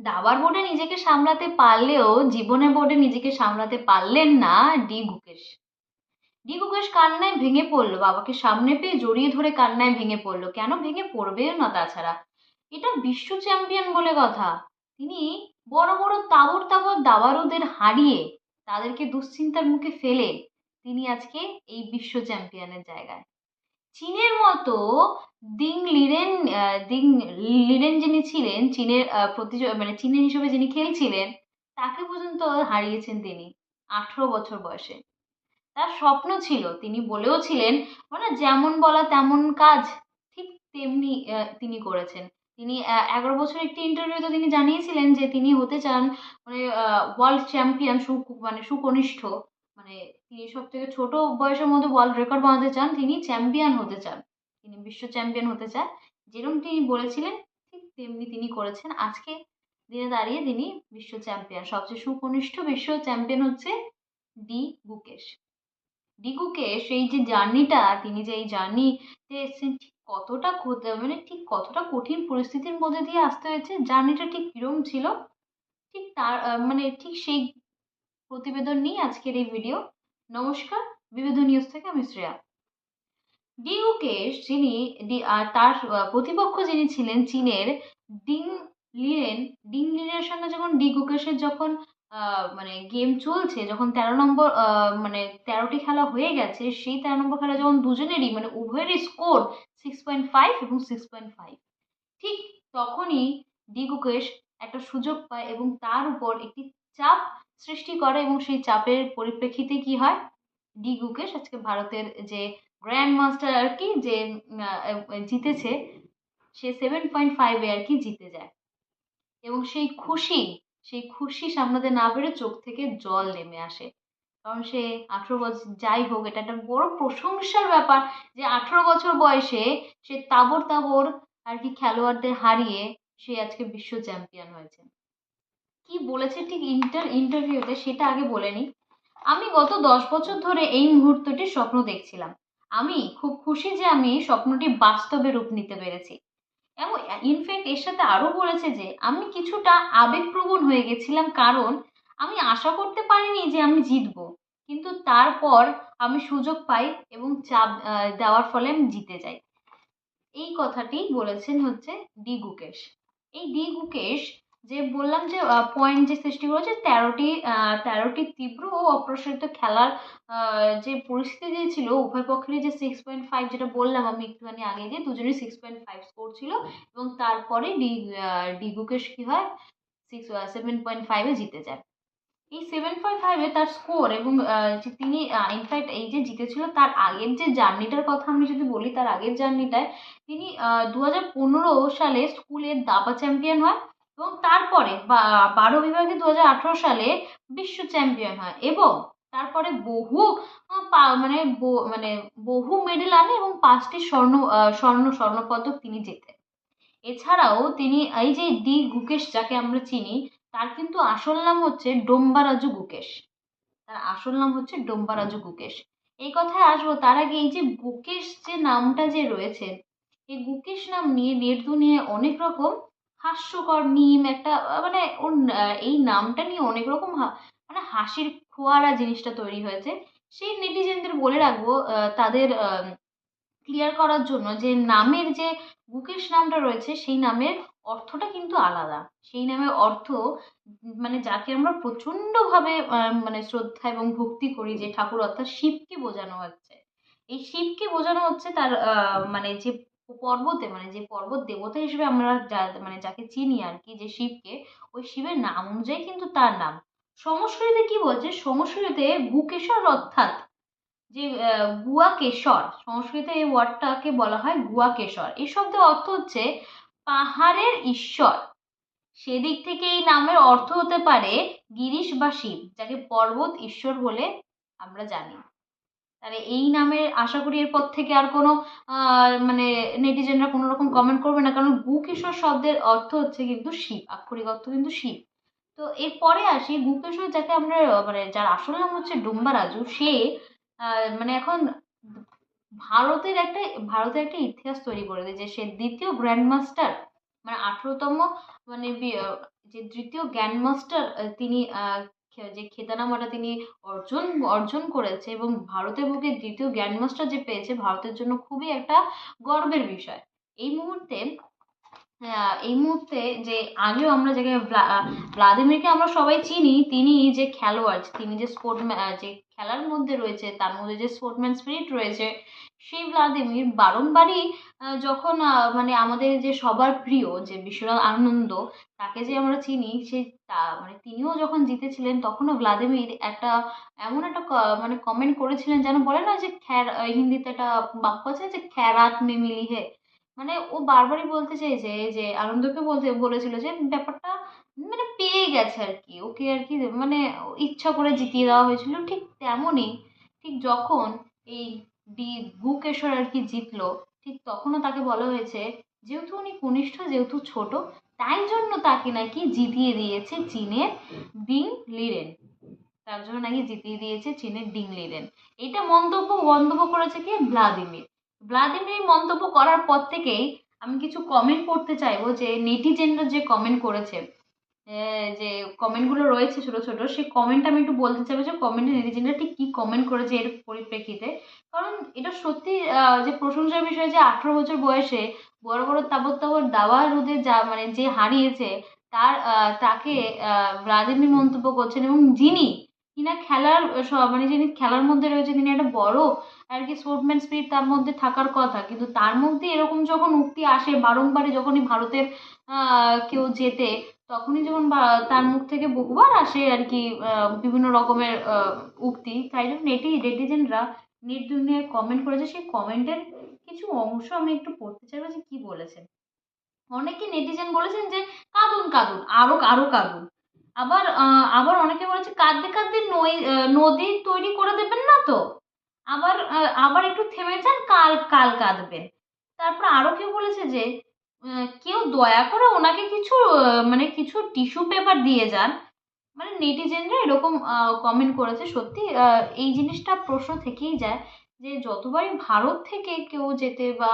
দাবার বোর্ডে নিজেকে সামলাতে পারলেও জীবনে বোর্ডে নিজেকে সামলাতে পারলেন না ডি গুকেশ। ডি গুকেশ কান্নায় ভেঙে পড়ল, বাবাকে সামনে পেয়ে জড়িয়ে ধরে কান্নায় ভেঙে পড়ল। কেন ভেঙে পড়বেও না তাছাড়া? এটা বিশ্ব চ্যাম্পিয়ন বলে কথা। তিনি বড় বড় তাবর তাবর দাবারুদের হারিয়ে তাদেরকে দুশ্চিন্তার মুখে ফেলে তিনি আজকে এই বিশ্ব চ্যাম্পিয়নের জায়গায়। চীনের মতো দিং লিরেন দিং লিরেন যিনি ছিলেন, চীনের প্রতিযোগ মানে চীনের হিসেবে যিনি খেলছিলেন, তাকে পর্যন্ত হারিয়েছেন তিনি আঠেরো বছর বয়সে। তার স্বপ্ন ছিল, তিনি বলেও ছিলেন মানে যেমন বলা তেমন কাজ। ঠিক তেমনি তিনি করেছেন। তিনি এগারো বছর একটি ইন্টারভিউতে তিনি জানিয়েছিলেন যে তিনি হতে চান মানে ওয়ার্ল্ড চ্যাম্পিয়ন সু মানে সুকনিষ্ঠ। মানে তিনি সব থেকে ছোট বয়সের মধ্যে ওয়ার্ল্ড রেকর্ড বানাতে চান, তিনি চ্যাম্পিয়ন হতে চান। তিনি বিশ্ব চ্যাম্পিয়ন হতে চান। যেরকম তিনি বলেছিলেন, ঠিক তেমনি তিনি করেছেন। আজকে দিনে দাঁড়িয়ে তিনি বিশ্ব চ্যাম্পিয়ন সবচেয়ে সুকনিষ্ঠ বিশ্ব চ্যাম্পিয়ন হচ্ছে ডি গুকেশ। ডি গুকেশ, এই যে জার্নিটা, তিনি যে এই জার্নিতে এসেছেন, ঠিক কতটা মানে ঠিক কতটা কঠিন পরিস্থিতির মধ্যে দিয়ে আসতে হয়েছে? জার্নিটা ঠিক কীরকম ছিল? ঠিক তার মানে ঠিক সেই প্রতিবেদন নিয়ে আজকের এই ভিডিও নমস্কার বিবিধ নিউজ থেকে আমি শ্রেয়া। ডি গুকেশ যিনি তার প্রতিপক্ষ যিনি ছিলেন চীনের ডিং লিরেন ডিং লিরেনের সঙ্গে যখন ডি গুকেশের যখন মানে গেম চলছে, যখন তেরো নম্বর মানে তেরোটি খেলা হয়ে গেছে, সেই তেরো নম্বর খেলা যখন দুজনেরই মানে উভয়েরই স্কোর সিক্স পয়েন্ট ফাইভ এবং সিক্স পয়েন্ট ফাইভ ঠিক তখনই ডি গুকেশ একটা সুযোগ পায় এবং তার উপর একটি চাপ সৃষ্টি করে এবং সেই চাপের পরিপ্রেক্ষিতে কি হয়? ডি গুকেশ আজকে ভারতের যে গ্র্যান্ড মাস্টার আর কি, যে জিতেছে, সে সেভেন পয়েন্ট ফাইভে আর কি জিতে যায়। এবং সেই খুশি সেই খুশি সামলাতে না পেরে চোখ থেকে জল নেমে আসে। কারণ সে আঠেরো বছর, যাই হোক, এটা একটা বড় প্রশংসার ব্যাপার যে আঠেরো বছর বয়সে সে তাবর তাবর আর কি খেলোয়াড়দের হারিয়ে সে আজকে বিশ্ব চ্যাম্পিয়ন হয়েছে। কি বলেছে ঠিক ইন্টার ইন্টারভিউতে সেটা আগে বলে নিই। আমি গত দশ বছর ধরে এই মুহূর্তটির স্বপ্ন দেখছিলাম। আমি খুব খুশি যে আমি স্বপ্নটি বাস্তবে রূপ নিতে পেরেছি। এবং ইনফ্যাক্ট এর সাথে আরও বলেছে যে, আমি কিছুটা আবেগপ্রবণ হয়ে গেছিলাম কারণ আমি আশা করতে পারিনি যে আমি জিতবো। কিন্তু তারপর আমি সুযোগ পাই এবং চাপ দেওয়ার ফলে আমি জিতে যাই। এই কথাটি বলেছেন হচ্ছে ডি গুকেশ। এই ডি গুকেশ যে বললাম যে পয়েন্ট যে সৃষ্টি করেছে, তেরোটি তেরোটি তীব্র ও অপ্রসারিত খেলার যে পরিস্থিতি ছিল, উভয় পক্ষেরই যে সিক্স পয়েন্ট ফাইভ যেটা বললাম আমি একটুখানি আগে যে দুজনেই সিক্স পয়েন্ট ফাইভ স্কোর ছিল এবং তারপরে ডি ডি গুকেশ কী হয়? সিক্স সেভেন পয়েন্ট ফাইভে জিতে যায়। এই সেভেন পয়েন্ট ফাইভে তার স্কোর এবং যে তিনি ইনফ্যাক্ট এই যে জিতেছিল, তার আগের যে জার্নিটার কথা আমি যদি বলি, তার আগের জার্নিটায় তিনি দু হাজার পনেরো সালে স্কুলের দাবা চ্যাম্পিয়ন হয়। এবং তারপরে বারো বিভাগে দু হাজার আঠেরো সালে বিশ্ব চ্যাম্পিয়ন হয় এবং তারপরে বহু মানে মানে বহু মেডেল আনে এবং পাঁচটি স্বর্ণ স্বর্ণ, স্বর্ণপদক তিনি জেতেন। এছাড়াও তিনি, এই যে ডি গুকেশ যাকে আমরা চিনি, তার কিন্তু আসল নাম হচ্ছে ডোম্বারাজু গুকেশ। তার আসল নাম হচ্ছে ডোম্বারাজু গুকেশ। এই কথায় আসব, তার আগে এই যে গুকেশ যে নামটা যে রয়েছে, এই গুকেশ নাম নিয়ে নেট দুনিয়ায় অনেক রকম হাস্যকর মিম একটা মানে ওর এই নামটা নিয়ে অনেক রকম মানে হাসির ফোয়ারা জিনিসটা তৈরি হয়েছে। সেই নেটিজেনদের বলে রাখব তাদের ক্লিয়ার করার জন্য যে নামের যে গুকেশ নামটা রয়েছে, সেই নামের অর্থটা কিন্তু আলাদা। সেই নামের অর্থ মানে যাকে আমরা প্রচণ্ডভাবে মানে শ্রদ্ধা এবং ভক্তি করি যে ঠাকুর অর্থাৎ শিবকে বোঝানো হচ্ছে। এই শিবকে বোঝানো হচ্ছে তার মানে যে পর্বতে মানে যে পর্বত দেবতা হিসেবে আমরা যা মানে যাকে চিনি আর কি যে শিবকে, ওই শিবের নাম অনুযায়ী কিন্তু তার নাম। সংস্কৃতে কি বলছে? সংস্কৃতে গুকেশ্বর অর্থাৎ যে গুয়াকেশর সংস্কৃতে এই ওয়ার্ডটাকে বলা হয় গুয়াকেশর। এই শব্দের অর্থ হচ্ছে পাহাড়ের ঈশ্বর। সেদিক থেকে এই নামের অর্থ হতে পারে গিরিশ বা শিব, যাকে পর্বত ঈশ্বর বলে আমরা জানি। তাহলে এই নামের আশা করি এরপর থেকে আর কোনো মানে নেটিজেনরা কোনো রকম কমেন্ট করবে না। কারণ গুকেশ্বর শব্দের অর্থ হচ্ছে কিন্তু শিব, আক্ষরিক অর্থ কিন্তু শিব। তো এরপরে আসি গুকেশ্বর যাকে আমরা মানে যার আসল নাম হচ্ছে ডুম্বারাজু সে মানে এখন ভারতের একটা ভারতের একটা ইতিহাস তৈরি করে দিয়েছে সে দ্বিতীয় গ্র্যান্ড মাস্টার মানে আঠেরোতম মানে যে তৃতীয় গ্র্যান্ডমাস্টার তিনি যে খেতানামাটা তিনি অর্জন অর্জন করেছে এবং ভারতের বুকে দ্বিতীয় গ্র্যান্ডমাস্টার যে পেয়েছে ভারতের জন্য খুবই একটা গর্বের বিষয়। এই মুহূর্তে এই মুহূর্তে যে আগেও আমরা যাকে ভ্লাদিমিরকে আমরা সবাই চিনি, তিনি যে খেলোয়াড়, তিনি যে স্পোর্ট যে খেলার মধ্যে রয়েছে, তার মধ্যে যে স্পোর্টম্যান স্পিরিট রয়েছে সেই ভ্লাদিমির বারংবারই যখন মানে আমাদের যে সবার প্রিয়, যে বিশ্বনাথ আনন্দ, তাকে যে আমরা চিনি, সে তা মানে তিনিও যখন জিতেছিলেন, তখনও ভ্লাদিমির একটা, এমন একটা মানে কমেন্ট করেছিলেন যেন বলে না যে, খ্যার হিন্দিতে একটা বাক্য আছে যে, খ্যারাত মে মিলি হে। মানে ও বারবারই বলতে চেয়েছে, যে আনন্দকে বলতে, বলেছিল যে, ব্যাপারটা মানে পেয়ে গেছে আর কি। ওকে আর কি মানে ইচ্ছা করে জিতিয়ে দেওয়া হয়েছিল, ঠিক তেমনই, ঠিক যখন এই ডি গুকেশ্বর আর কি জিতলো, ঠিক তখনও তাকে বলা হয়েছে, যেহেতু উনি কনিষ্ঠ, যেহেতু ছোট, তাই জন্য তাকে নাকি জিতিয়ে দিয়েছে চীনের ডিং লিরেন তার জন্য নাকি জিতিয়ে দিয়েছে চীনের ডিং লিরেন এটা মন্তব্য মন্তব্য করেছে কি? ভ্লাদিমির। ভ্লাদিমির মন্তব্য করার পর থেকেই আমি কিছু কমেন্ট করতে চাইব যে নেটিজেনরা যে কমেন্ট করেছে যে কমেন্টগুলো রয়েছে ছোট ছোট, সেই কমেন্ট আমি একটু বলতে চাইব যে কমেন্টে নেটিজেনরা ঠিক কী কমেন্ট করেছে এর পরিপ্রেক্ষিতে। কারণ এটা সত্যি যে প্রশংসার বিষয় যে আঠেরো বছর বয়সে বড় বড় তাবর তাবর দাবা রোদে যা মানে যে হারিয়েছে, তার তাকে ভ্লাদিমির মন্তব্য করছেন এবং যিনি, কিনা খেলার মানে যিনি খেলার মধ্যে রয়েছে তিনি একটা বড়, আর কি স্পোর্টম্যান স্পিরিট তার মধ্যে থাকার কথা। কিন্তু তার মধ্যে এরকম যখন উক্তি আসে, বারংবারই যখনই ভারতের কেউ জেতে, তখনই যখন তার মুখ থেকে বহুবার আসে আর কি বিভিন্ন রকমের উক্তি। তাই জন্য নেটি নেটিজেনরা নেট দুনিয়ায় কমেন্ট করেছে, সেই কমেন্টের কিছু অংশ আমি একটু পড়তে চাইব যে কি বলেছেন অনেকে নেটিজেন বলেছেন যে, কাঁদুন কাঁদুন, আরও আরও কাঁদুন। আবার আবার অনেকে বলেছে, কাঁদতে কাঁদতে নই নদী তৈরি করে দেবেন না তো? আবার আবার একটু থেমে যান, কাল কাল কাঁদবেন তারপর আরও কেউ বলেছে যে কেউ দয়া করে ওনাকে কিছু মানে কিছু টিস্যু পেপার দিয়ে যান মানে নেটিজেনরা এরকম কমেন্ট করেছে সত্যি। এই জিনিসটা প্রশ্ন থেকেই যায় যে যতবারই ভারত থেকে কেউ যেতে বা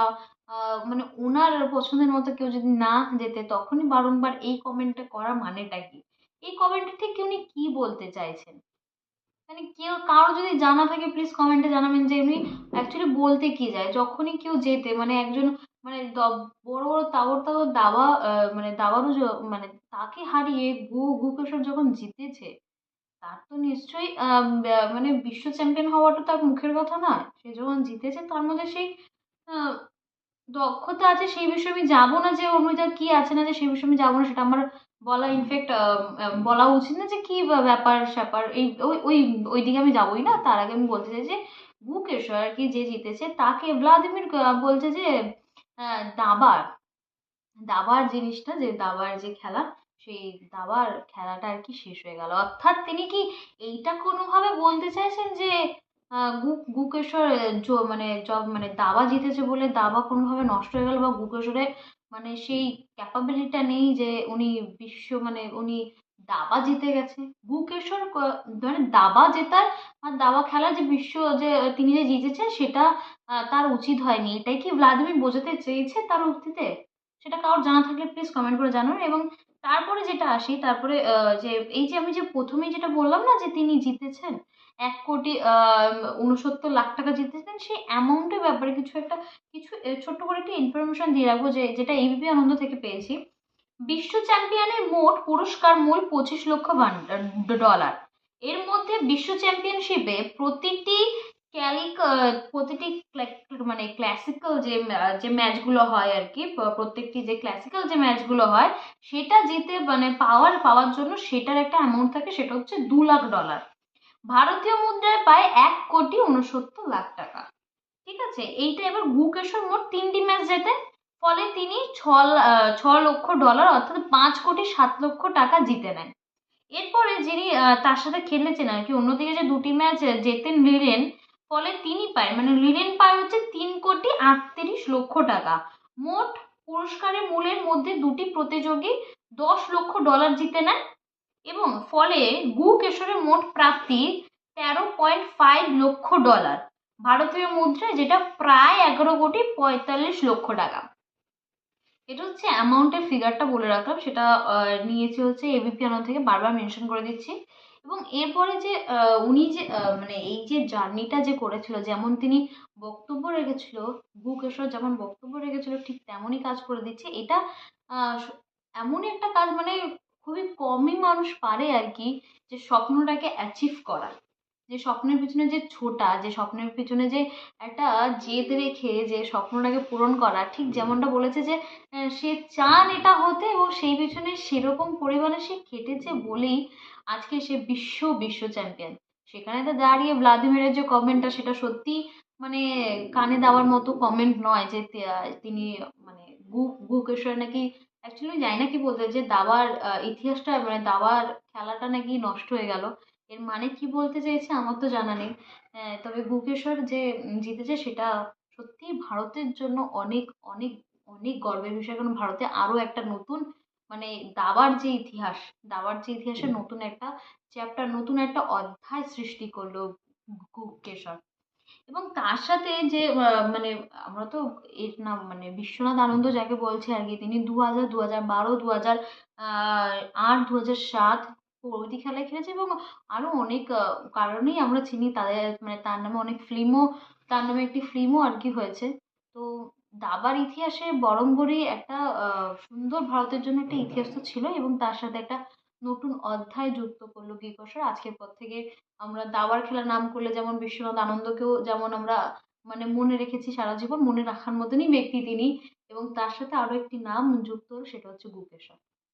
মানে ওনার পছন্দের মতো কেউ যদি না যেতে, তখনই বারংবার এই কমেন্টটা করার মানেটা কি? এই কমেন্টে ঠিক উনি কি বলতে চাইছেন? মানে কেউ, কারও যদি জানা থাকে প্লিজ কমেন্টে জানাবেন যে উনি অ্যাকচুয়ালি বলতে কি যায়? যখনই কেউ যেতে মানে একজন মানে বড় বড় তাবর তাবর দাবা মানে দাবারও মানে তাকে হারিয়ে গু গুকেশ্বর যখন জিতেছে তার তো নিশ্চয়ই মানে বিশ্ব চ্যাম্পিয়ন হওয়াটা তার মুখের কথা নয়। সে যখন জিতেছে তার মধ্যে সেই দক্ষতা আছে সেই বিষয়ে আমি যাব না যে ওর মধ্যে কি আছে না যে সেই বিষয়ে আমি যাব না সেটা আমার বলা ইনফ্যাক্ট বলা উচিত না যে কি ব্যাপার স্যাপার এই ওই ওই ওই দিকে আমি যাবোই না। তার আগে আমি বলতে চাই যে গুকেশ্বর আর কি যে জিতেছে তাকে ভ্লাদিমির বলছে যে আহ, দাবার। দাবার জিনিসটা যে দাবার যে খেলা সেই দাবার খেলাটা আর কি শেষ হয়ে গেল। অর্থাৎ তিনি কি এইটা কোনোভাবে বলতে চাইছেন যে গুকেশ্বর মানে জ- মানে দাবা জিতেছে বলে দাবা কোনোভাবে নষ্ট হয়ে গেল বা গুকেশ্বরের মানে সেই ক্যাপাবিলিটিটা নেই যে উনি বিশ্ব মানে উনি দাবা জিতে গেছে। গুকেশ্বর মানে দাবা জেতার আর দাবা খেলা যে বিশ্ব যে, তিনি যে জিতেছেন সেটা তার উচিত হয়নি। এটাই কি ভ্লাদিমির বোঝাতে চেয়েছে তার উক্তিতে? সেটা কারোর জানা থাকলে প্লিজ কমেন্ট করে জানান এবং তারপরে যেটা আসি, তারপরে যে এই যে আমি যে প্রথমেই যেটা বললাম না যে তিনি জিতেছেন, এক কোটি উনসত্তর লাখ টাকা জিতেছেন, সেই অ্যামাউন্টের ব্যাপারে কিছু একটা, কিছু ছোট্ট করে একটা ইনফরমেশন দিয়ে রাখব যে, যেটা এবিপি আনন্দ থেকে পেয়েছি। বিশ্ব চ্যাম্পিয়নের মোট পুরস্কার মূল পঁচিশ লক্ষ ডলার। এর মধ্যে বিশ্ব চ্যাম্পিয়নশিপে প্রতিটি ক্যালিক প্রতিটি মানে ক্লাসিক্যাল যে যে ম্যাচগুলো হয় আর কি প্রত্যেকটি যে ক্লাসিক্যাল যে ম্যাচগুলো হয়, সেটা জিতে মানে পাওয়ার পাওয়ার জন্য সেটার একটা অ্যামাউন্ট থাকে, সেটা হচ্ছে দু লাখ ডলার। ভারতীয় মুদ্রায় পায় এক কোটি উনসত্তর লাখ টাকা। ঠিক আছে? এইটা এবার গুকেশ্বর মোট তিনটি ম্যাচ জেতেন ফলে তিনি ছ ছ লক্ষ ডলার অর্থাৎ পাঁচ কোটি সাত লক্ষ টাকা জিতে নেন। এরপরে যিনি তার সাথে খেলেছেন আর কি, অন্যদিকে যে দুটি ম্যাচ জেতেন লিলেন, ফলে তিনি পায় মানে লিলেন পায় হচ্ছে তিন কোটি আটত্রিশ লক্ষ টাকা। মোট পুরস্কারের মূলের মধ্যে দুটি প্রতিযোগী দশ লক্ষ ডলার জিতে নেন এবং ফলে গু কেশরের মোট প্রাপ্তি তেরো পয়েন্ট ফাইভ লক্ষ ডলার। ভারতীয় মুদ্রায় যেটা প্রায় এগারো কোটি পঁয়তাল্লিশ লক্ষ টাকা। এটা হচ্ছে অ্যামাউন্টের ফিগারটা বলে রাখলাম। সেটা নিয়েছে হচ্ছে এবিপি আনন্দ থেকে বারবার মেনশন করে দিচ্ছি। এবং এরপরে যে উনি যে মানে এই যে জার্নিটা যে করেছিল, যেমন তিনি বক্তব্য রেখেছিল ভূকেশ্বর যেমন বক্তব্য রেখেছিল, ঠিক তেমনই কাজ করে দিচ্ছে। এটা এমনই একটা কাজ মানে খুবই কমই মানুষ পারে আর কি, যে স্বপ্নটাকে অ্যাচিভ করা যে স্বপ্নের পিছনে যে ছোটা যে স্বপ্নের পিছনে যে একটা জেদ রেখে যে স্বপ্নটাকে পূরণ করা ঠিক যেমনটা বলেছে যে সে চান এটা হতে এবং সেই পিছনে সেরকম পরিমাণে সে খেটেছে বলেই আজকে সে বিশ্ব বিশ্ব চ্যাম্পিয়ন সেখানে তো দাঁড়িয়ে ভ্লাদিমিরের যে কমেন্টটা সেটা সত্যি মানে কানে দেওয়ার মতো কমেন্ট নয় যে তিনি মানে গু গুকেশ্বর নাকি অ্যাকচুয়ালি জানি না কি বলতে যে দাবার ইতিহাসটা মানে দাবার খেলাটা নাকি নষ্ট হয়ে গেল। এর মানে কি বলতে চাইছে আমার তো জানা নেই। তবে গুকেশ্বর যে জিতেছে সেটা সত্যিই ভারতের জন্য অনেক অনেক অনেক গর্বের বিষয়। কারণ ভারতে আরও একটা নতুন মানে দাবার যে ইতিহাস দাবার যে ইতিহাসে নতুন একটা চ্যাপ্টার নতুন একটা অধ্যায় সৃষ্টি করল গুকেশ্বর। এবং তার সাথে যে মানে আমরা তো এর নাম মানে বিশ্বনাথ আনন্দ যাকে বলছে আর কি তিনি দু হাজার দু হাজার বারো দু হাজার আট দু হাজার সাত প্রভৃতি খেলায় খেলেছে এবং আরও অনেক কারণেই আমরা চিনি তাদের মানে তার নামে অনেক ফিল্মও, তার নামে একটি ফিল্মও আর কি হয়েছে। তো দাবার ইতিহাসে বরঙ্গরই একটা সুন্দর ভারতের জন্য একটা ইতিহাস তো ছিল এবং তার সাথে একটা নতুন অধ্যায় যুক্ত করল গিকসর আজকের পর থেকে আমরা দাবার খেলার নাম করলে যেমন বিশ্বনাথ আনন্দকেও যেমন আমরা মানে মনে রেখেছি সারা জীবন, মনে রাখার মতনই ব্যক্তি তিনি এবং তার সাথে আরও একটি নাম যুক্ত সেটা হচ্ছে গুকেশ্বর